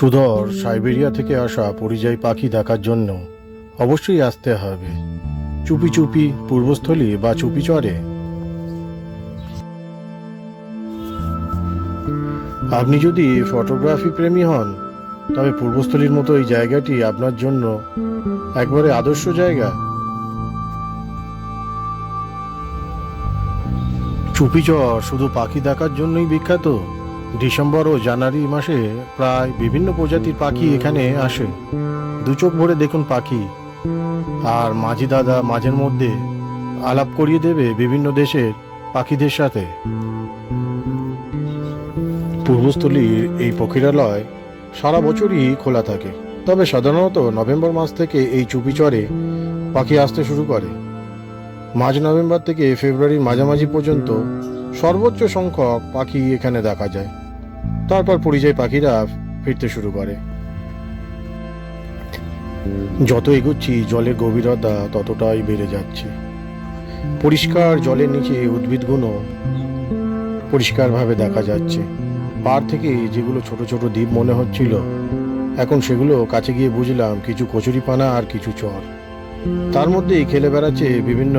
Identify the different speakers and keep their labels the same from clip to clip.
Speaker 1: সুধর Siberia থেকে আসা পরিযায়ী পাখি দেখার জন্য অবশ্যই আসতে হবে। চুপি চুপি পূর্বস্থলী বা চুপি চরে। আপনি যদি ফটোগ্রাফি প্রেমী হন, তবে পূর্বস্থলীর মতো এই জায়গাটি আপনার জন্য একবারে আদর্শ জায়গা। চুপিচর শুধু পাখি দেখার জন্যই বিখ্যাত? ডিসেম্বর ও জানুয়ারি মাসে প্রায় বিভিন্ন প্রজাতির পাখি এখানে আসে। দু চোখ ভরে দেখুন পাখি। আর মাঝি দাদা মাঝের মধ্যে আলাপ করিয়ে দেবে বিভিন্ন দেশের পাখিদের সাথে। পূর্বস্থলীর এই পক্ষীরালয় সারা বছরই খোলা থাকে। তবে সাধারণত নভেম্বর মাস থেকে এই চুপিচরে পাখি আসতে শুরু করে। মাঝ নভেম্বর থেকে ফেব্রুয়ারির মাঝামাঝি পর্যন্ত সর্বোচ্চ সংখ্যক পাখি এখানে দেখা যায়। তারপর পরিযায়ী পাখিরা ফিরতে শুরু করে। যত এগোচ্ছি, জলের গভীরতা ততটাই বেড়ে যাচ্ছে। পরিষ্কার জলের নিচে উদ্ভিদগুলো পরিষ্কারভাবে দেখা যাচ্ছে। পার থেকে যেগুলো ছোট ছোট দ্বীপ মনে হচ্ছিল, এখন সেগুলো কাছে গিয়ে বুঝলাম কিছু কচুরিপানা আর কিছু চর। তার মধ্যেই খেলে বেড়াচ্ছে বিভিন্ন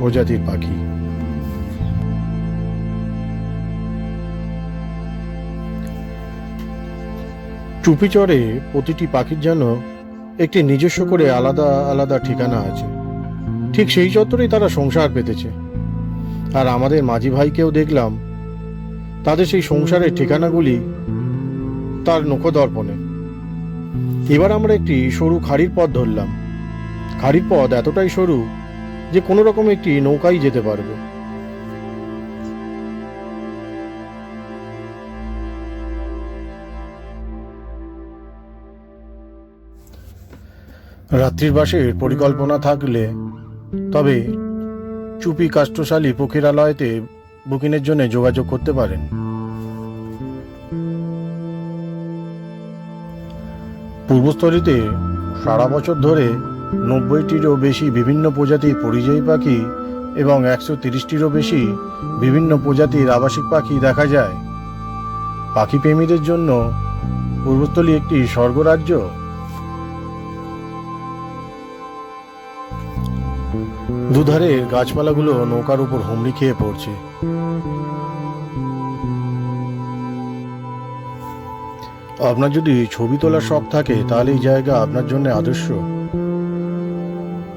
Speaker 1: প্রজাতির পাখি। চুপিচরে প্রতিটি পাখির যেন একটি নিজস্ব করে আলাদা আলাদা ঠিকানা আছে। ঠিক সেই চত্বরেই তারা সংসার পেতেছে। আর আমাদের মাঝি ভাইকেও দেখলাম, তাদের সেই সংসারের ঠিকানাগুলি তার নখদর্পণে। এবার আমরা একটি সরু খাড়ির পথ ধরলাম। খাড়ির পথ এতটাই সরু যে কোনো রকম একটি নৌকাই যেতে পারবে। রাত্রির বাসের পরিকল্পনা থাকলে তবে চুপি কাষ্ঠশালী পক্ষীরালয়তে বুকিংয়ের জন্য যোগাযোগ করতে পারেন। পূর্বস্থলীতে সারা বছর ধরে নব্বইটিরও বেশি বিভিন্ন প্রজাতির পরিযায়ী পাখি এবং একশো তিরিশটিরও বেশি বিভিন্ন প্রজাতির আবাসিক পাখি দেখা যায়। পাখি প্রেমীদের জন্য পূর্বস্থলী একটি স্বর্গরাজ্য। দুধারে গাছপালাগুলো নৌকার উপর হুমড়ি খেয়ে পড়ছে। আপনার যদি ছবি তোলার শখ থাকে, তাহলে এই জায়গা আপনার জন্য আদর্শ।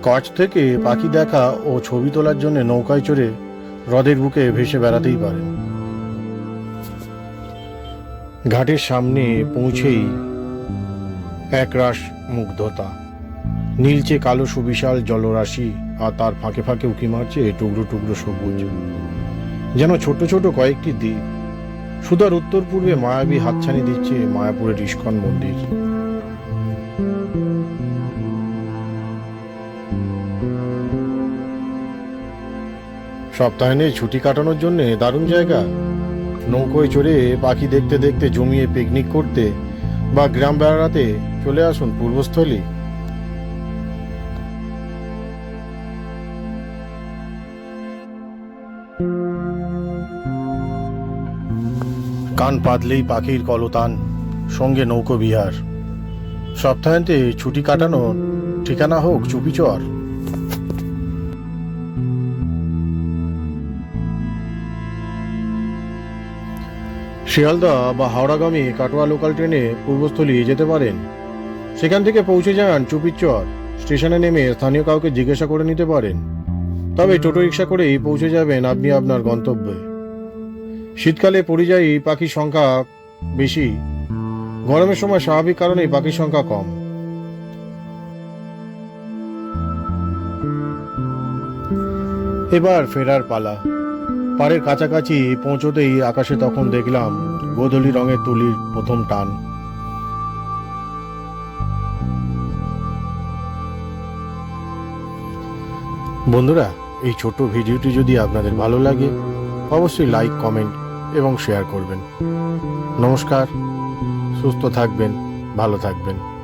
Speaker 1: কাছ থেকে পাখি দেখা ও ছবি তোলার জন্য নৌকায় চড়ে হ্রদের বুকে ভেসে বেড়াতেই পারেন। ঘাটের সামনে পৌঁছেই একরাশ মুগ্ধতা। নীলচে কালো সুবিশাল জলরাশি আর তার ফাঁকে ফাঁকে উঁকি মারছে টুকরো টুকরো সবুজ। যেন ছোট ছোট কয়েকটি দ্বীপ। সুদার উত্তর পূর্বে মায়াবী হাতছানি দিচ্ছে মায়াপুরের ইস্কন মন্দির। সপ্তাহে ছুটি কাটানোর জন্য, দারুণ জায়গা। নৌকোয় চড়ে পাখি দেখতে দেখতে জমিয়ে পিকনিক করতে বা গ্রাম বেড়াতে চলে আসুন পূর্বস্থলী। কান পাতলেই পাখির কলতান, সঙ্গে নৌকো বিহার। সপ্তাহান্তে ছুটি কাটানোর ঠিকানা হোক চুপিচর। শিয়ালদা বা হাওড়াগামী কাটোয়া লোকাল ট্রেনে পূর্বস্থলী যেতে পারেন। সেখান থেকে পৌঁছে যান চুপিচর, স্টেশনে নেমে স্থানীয় কাউকে জিজ্ঞাসা করে নিতে পারেন। তবে টোটো রিক্সা করেই পৌঁছে যাবেন আপনি আপনার গন্তব্যে। শীতকালে পরিযায়ী পাখির সংখ্যা বেশি। গরমের সময় স্বাভাবিক কারণেই পাখির সংখ্যা কম। এবার ফেরার পালা। পাড়ের কাছাকাছি পৌঁছতেই আকাশে তখন দেখলাম গোধূলি রঙের তুলির প্রথম টান। বন্ধুরা, এই ছোট ভিডিওটি যদি আপনাদের ভালো লাগে, অবশ্যই লাইক কমেন্ট এবং শেয়ার করবেন। নমস্কার সুস্থ থাকবেন ভালো থাকবেন।